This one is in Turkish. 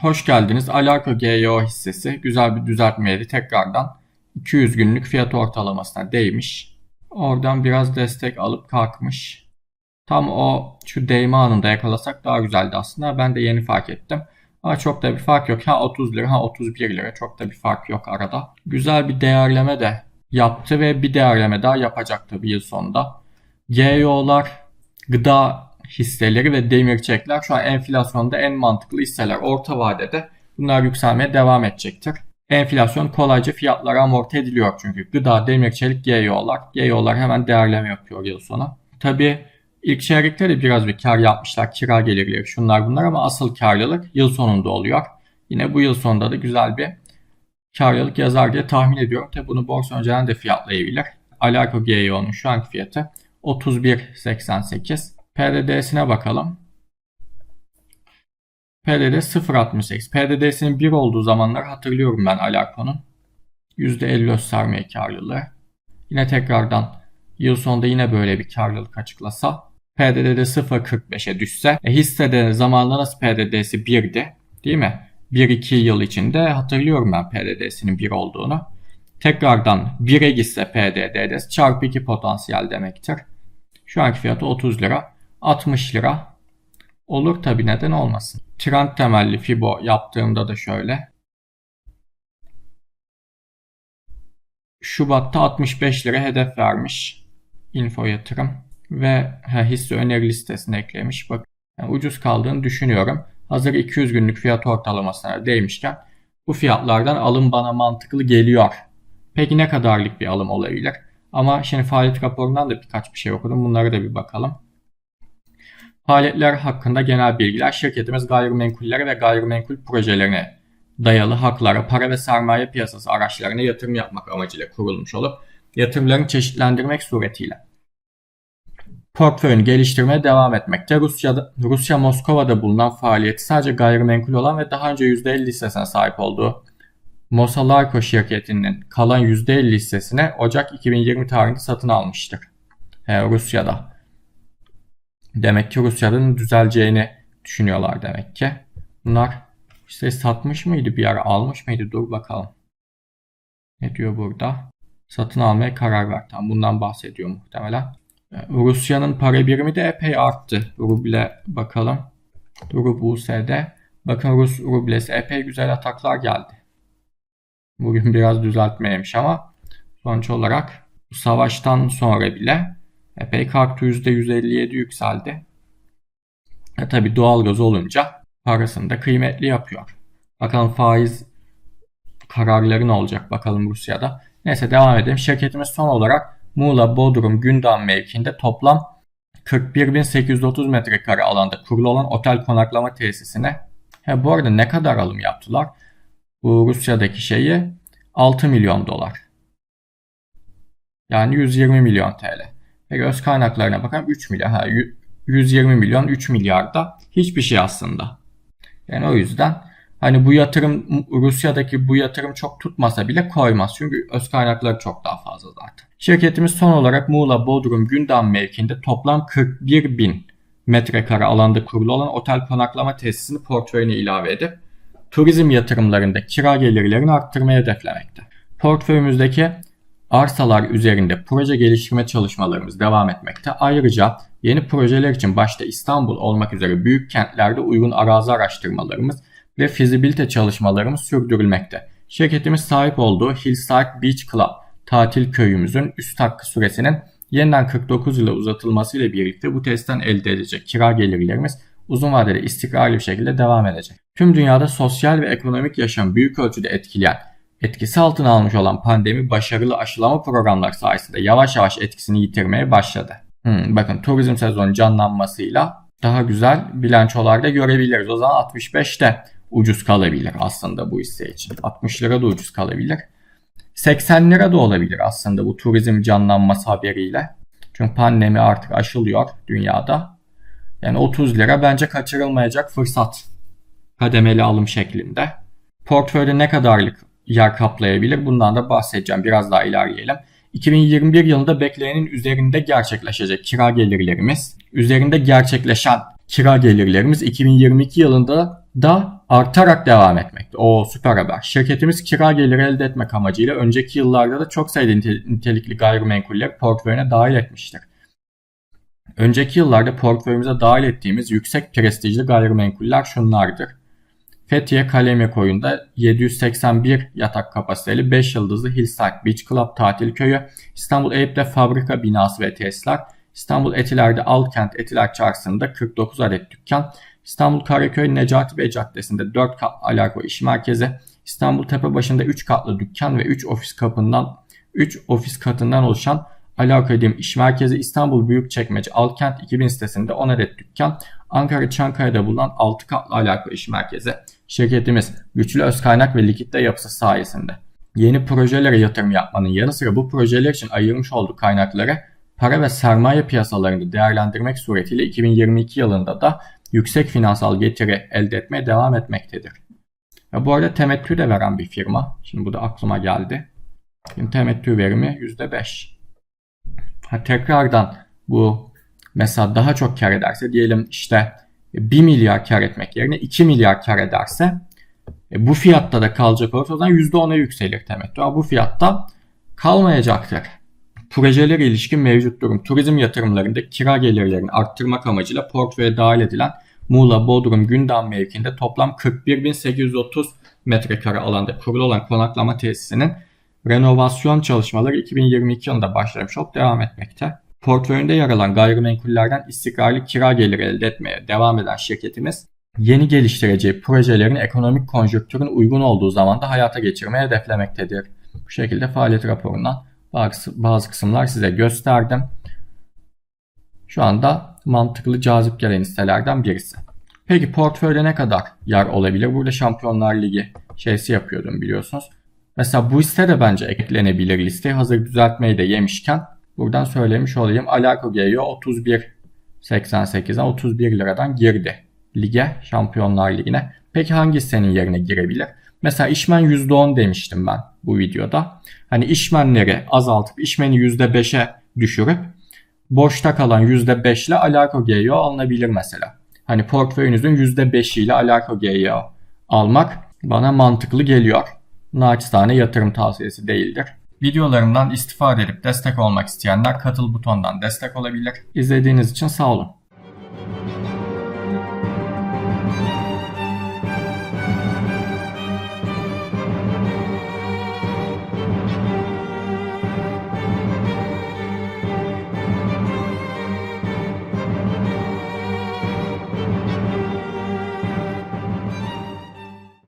Hoş geldiniz. Alarko GYO hissesi güzel bir düzeltmeydi. Tekrardan 200 günlük fiyat ortalamasına değmiş. Oradan biraz destek alıp kalkmış. Tam o şu değme anında yakalasak daha güzeldi aslında. Ben de yeni fark ettim. Ama çok da bir fark yok. Ha 30 lira ha 31 lira. Çok da bir fark yok arada. Güzel bir değerleme de yaptı ve bir değerleme daha yapacak tabii yıl sonunda. GYO'lar gıda hisseleri ve demir çekler şu an enflasyonda en mantıklı hisseler. Orta vadede bunlar yükselmeye devam edecektir. Enflasyon kolayca fiyatlara amorti ediliyor çünkü. Gıda, demir, çelik, GYO'lar. GYO'lar hemen değerleme yapıyor yıl sonu. Tabi ilk çeyrekte de biraz bir kar yapmışlar. Kira gelirleri şunlar bunlar ama asıl karlılık yıl sonunda oluyor. Yine bu yıl sonunda da güzel bir karlılık yazar diye tahmin ediyorum. Tabi bunu borsa önceden de fiyatlayabilir. Alarko GYO'nun şu anki fiyatı 31.88. PDD'sine bakalım. PDD 0.68. PDD'sinin 1 olduğu zamanlar hatırlıyorum ben Alarko'nun. %50 öz sermaye karlılığı. Yine tekrardan yıl sonunda yine böyle bir karlılık açıklasa PDD'de 0.45'e düşse e, hissede zamanında nasıl PDD'si 1'di değil mi? 1-2 yıl içinde hatırlıyorum ben PDD'sinin 1 olduğunu. Tekrardan 1'e gitse PDD'de çarpı 2 potansiyel demektir. Şu anki fiyatı 30 lira. 60 lira. Olur tabi neden olmasın. Trend temelli Fibo yaptığımda da şöyle. Şubat'ta 65 lira hedef vermiş. Info yatırım. Ve he, hisse öneri listesine eklemiş. Bak yani ucuz kaldığını düşünüyorum. Hazır 200 günlük fiyat ortalamasına değmişken bu fiyatlardan alım bana mantıklı geliyor. Peki ne kadarlık bir alım olabilir? Ama şimdi faaliyet raporundan da birkaç bir şey okudum. Bunlara da bir bakalım. Faaliyetler hakkında genel bilgiler şirketimiz gayrimenkullere ve gayrimenkul projelerine dayalı haklara, para ve sermaye piyasası araçlarına yatırım yapmak amacıyla kurulmuş olup yatırımlarını çeşitlendirmek suretiyle portföyünü geliştirmeye devam etmekte. Rusya'da, Rusya Moskova'da bulunan faaliyeti sadece gayrimenkul olan ve daha önce %50 hissesine sahip olduğu Mosalarko şirketinin kalan %50 hissesine Ocak 2020 tarihinde satın almıştır. Ee, Rusya'da. Demek ki Rusya'nın düzeleceğini düşünüyorlar demek ki. Bunlar işte satmış mıydı bir ara almış mıydı? Dur bakalım. Ne diyor burada? Satın almaya karar ver. Tam bundan bahsediyor muhtemelen. Rusya'nın para birimi de epey arttı. Ruble bakalım. Rub USD. Bakın Rus rublesi epey güzel ataklar geldi. Bugün biraz düzeltmeymiş ama sonuç olarak savaştan sonra bile epey kalktı %157 yükseldi. E tabi doğalgaz olunca parasını da kıymetli yapıyor. Bakalım faiz kararları ne olacak bakalım Rusya'da. Neyse devam edelim. Şirketimiz son olarak Muğla Bodrum Gündoğan mevkiinde toplam 41.830 metrekare alanda kurulu olan otel konaklama tesisine he, bu arada ne kadar alım yaptılar? Bu Rusya'daki şeyi 6 milyon dolar. Yani 120 milyon TL. Peki öz kaynaklarına bakalım 3 milyar. Ha, 120 milyon 3 milyar da hiçbir şey aslında. Yani o yüzden hani bu yatırım Rusya'daki bu yatırım çok tutmasa bile koymaz. Çünkü öz kaynakları çok daha fazla zaten. Şirketimiz son olarak Muğla Bodrum Gündam mevkinde toplam 41 bin metrekare alanda kurulu olan otel konaklama tesisini portföyüne ilave edip turizm yatırımlarında kira gelirlerini arttırmayı hedeflemekte. Portföyümüzdeki arsalar üzerinde proje geliştirme çalışmalarımız devam etmekte. Ayrıca yeni projeler için başta İstanbul olmak üzere büyük kentlerde uygun arazi araştırmalarımız ve fizibilite çalışmalarımız sürdürülmekte. Şirketimiz sahip olduğu Hillside Beach Club tatil köyümüzün üst hakkı süresinin yeniden 49 yıla uzatılması ile birlikte bu testten elde edecek kira gelirlerimiz uzun vadede istikrarlı bir şekilde devam edecek. Tüm dünyada sosyal ve ekonomik yaşam büyük ölçüde etkileyen, etkisi altına almış olan pandemi başarılı aşılama programları sayesinde yavaş yavaş etkisini yitirmeye başladı. Hmm, bakın turizm sezonu canlanmasıyla daha güzel bilançolarda görebiliriz. O zaman 65'te ucuz kalabilir aslında bu hisse için. 60 lira da ucuz kalabilir. 80 lira da olabilir aslında bu turizm canlanması haberiyle. Çünkü pandemi artık aşılıyor dünyada. Yani 30 lira bence kaçırılmayacak fırsat. Kademeli alım şeklinde. Portföyde ne kadarlık yer kaplayabilir bundan da bahsedeceğim. Biraz daha ilerleyelim. 2021 yılında beklenenin üzerinde gerçekleşecek kira gelirlerimiz, üzerinde gerçekleşen kira gelirlerimiz 2022 yılında da artarak devam etmekte. O süper haber. Şirketimiz kira geliri elde etmek amacıyla önceki yıllarda da çok sayıda nite- nitelikli gayrimenkuller portföyüne dahil etmiştir. Önceki yıllarda portföyümüze dahil ettiğimiz yüksek prestijli gayrimenkuller şunlardır. Fethiye Kalemikoyun'da 781 yatak kapasiteli 5 yıldızlı Hillside Beach Club tatil köyü, İstanbul Eyüp'te fabrika binası ve tesisler, İstanbul Etiler'de Alkent Etiler Çarşısı'nda 49 adet dükkan, İstanbul Karaköy Necati Bey Caddesi'nde 4 katlı Alarko iş merkezi, İstanbul Tepebaşı'nda 3 katlı dükkan ve 3 ofis kapından 3 ofis katından oluşan Alarko Edim iş merkezi, İstanbul Büyükçekmece Alkent 2000 sitesinde 10 adet dükkan, Ankara Çankaya'da bulunan 6 katlı Alarko iş merkezi. Şirketimiz güçlü öz kaynak ve likitte yapısı sayesinde yeni projelere yatırım yapmanın yanı sıra bu projeler için ayırmış olduğu kaynakları para ve sermaye piyasalarında değerlendirmek suretiyle 2022 yılında da yüksek finansal getiri elde etmeye devam etmektedir. Ve bu arada temettü de veren bir firma. Şimdi bu da aklıma geldi. Şimdi temettü verimi %5. Ha, tekrardan bu mesela daha çok kar ederse diyelim işte 1 milyar kar etmek yerine 2 milyar kar ederse e, bu fiyatta da kalacak olursa o zaman %10'a yükselir temettü. Ama bu fiyatta kalmayacaktır. Projelere ilişkin mevcut durum. Turizm yatırımlarında kira gelirlerini arttırmak amacıyla portföye dahil edilen Muğla, Bodrum, Gündam mevkiinde toplam 41.830 metrekare alanda kurulu olan konaklama tesisinin renovasyon çalışmaları 2022 yılında başlamış olup devam etmekte. Portföyünde yer alan gayrimenkullerden istikrarlı kira geliri elde etmeye devam eden şirketimiz yeni geliştireceği projelerin ekonomik konjonktürün uygun olduğu zamanda hayata geçirmeyi hedeflemektedir. Bu şekilde faaliyet raporundan bazı, bazı kısımlar size gösterdim. Şu anda mantıklı cazip gelen listelerden birisi. Peki portföyde ne kadar yer olabilir? Burada Şampiyonlar Ligi şeysi yapıyordum biliyorsunuz. Mesela bu liste de bence eklenebilir listeye. Hazır düzeltmeyi de yemişken buradan söylemiş olayım. Alako Geyo 31.88'den 31 liradan girdi lige, Şampiyonlar Ligi'ne. Peki hangi senin yerine girebilir? Mesela işmen %10 demiştim ben bu videoda. Hani işmenleri azaltıp işmeni %5'e düşürüp boşta kalan %5 ile Alarko GEO alınabilir mesela. Hani portföyünüzün %5 ile Alarko GEO almak bana mantıklı geliyor. Naçizane yatırım tavsiyesi değildir. Videolarımdan istifade edip destek olmak isteyenler katıl butonundan destek olabilir. İzlediğiniz için sağ olun.